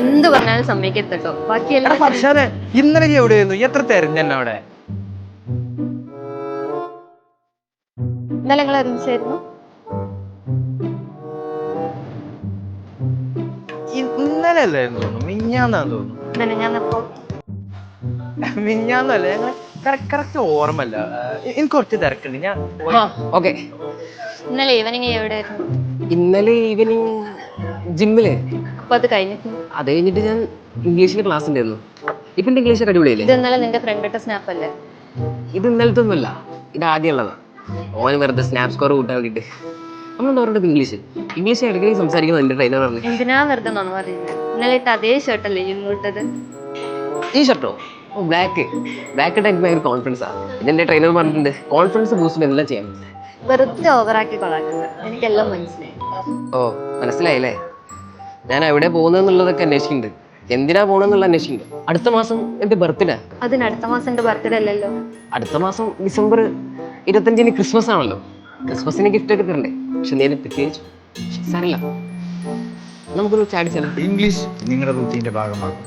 എന്ത് പറഞ്ഞാലും സമ്മതിക്കരുത് ബാക്കി പക്ഷേ ഇന്നലെ നീ എവിടെയായിരുന്നു? എത്ര തെരഞ്ഞെന്നെ അവിടെ? ഇന്നലെ ഒരുമിച്ചായിരുന്നു ഇന്നലെ അല്ലായിരുന്നു തോന്നുന്നു? മിഞ്ഞാന്നാന്ന് തോന്നുന്നു. ഇന്നലെ ഞാൻ ഇപ്പോ മിഞ്ഞാന്നല്ല ഞങ്ങൾ കറക്റ്റ് ഓർമ്മല്ല എ- എനിക്ക് കുറച്ച് തിരക്കുണ്ട്. ഞാൻ ഓക്കെ. ഇന്നലെ ഈവനിങ് എവിടെയായിരുന്നു? ഇന്നലെ ഈവനിങ് ജിമ്മിൽ? അപ്പൊ അത് കഴിഞ്ഞിട്ട്? അത് കഴിഞ്ഞിട്ട് ഞാൻ ഇംഗ്ലീഷിന്റെ ക്ലാസ് ഉണ്ടായിരുന്നു ഇപ്പം ഇംഗ്ലീഷ് അടിപൊളിയല്ലേ? ഇത് ഇന്നലെ നിന്റെ ഫ്രണ്ട് ഇട്ട സ്നാപ്പ് അല്ലേ? ഇത് ഇന്നലത്തെ ഒന്നുമല്ല ഇത് ആദ്യമുള്ളതാ. ഓൻ വെറുതെ സ്നാപ്പ് സ്കോർ കൂട്ടാൻ വേണ്ടിട്ട്. ഇംഗ്ലീഷ്? ഇംഗ്ലീഷ് ഇടയ്ക്ക് സംസാരിക്കുന്നത് എന്റെ ട്രെയിനർ പറഞ്ഞു എന്തിനാ വെറുതെ നോന്ന് പറയുന്നത്? ഇന്നലെ ഇട്ട അതേ ഷർട്ടല്ലേ ഇങ്ങോട്ടത് ഈ ഷർട്ടോ ഓ? ബ്ലാക്ക് ബ്ലാക്ക് ഇട്ട് എനിക്ക് ഭയങ്കര കോൺഫിഡൻസ് ആണ് ഇതെന്റെ ട്രെയിനർ പറഞ്ഞിട്ടുണ്ട് കോൺഫിഡൻസ് ബൂസ്റ്റ് എല്ലാം ചെയ്യാൻ വെറുതെ ഓവറാക്കി കൊള്ളാക്കുന്നത് എനിക്കെല്ലാം മനസ്സിലായി. ഓ മനസ്സിലായില്ലേ? ഞാൻ എവിടെ പോകുന്നതെന്നുള്ളതൊക്കെ അന്വേഷിക്കുന്നുണ്ട് എന്തിനാ പോകണമെന്നുള്ള അന്വേഷിക്കുന്നുണ്ട് അടുത്ത മാസം എന്റെ ബർത്ത്ഡേ. അതിന് അടുത്ത മാസം എന്റെ ബർത്ത്ഡേ അല്ലല്ലോ. അടുത്ത മാസം ഡിസംബർ ഇരുപത്തഞ്ചിന് ക്രിസ്മസ് ആണല്ലോ. ക്രിസ്മസിന് ഗിഫ്റ്റ് ഒക്കെ തരണ്ടേ. പക്ഷെ നേരെ പ്രത്യേകിച്ച് സാറില്ല നമുക്കൊരു ചാടിച്ചാലോ ഇംഗ്ലീഷ് നിങ്ങളുടെ റൂട്ടീന്റെ ഭാഗമാകും.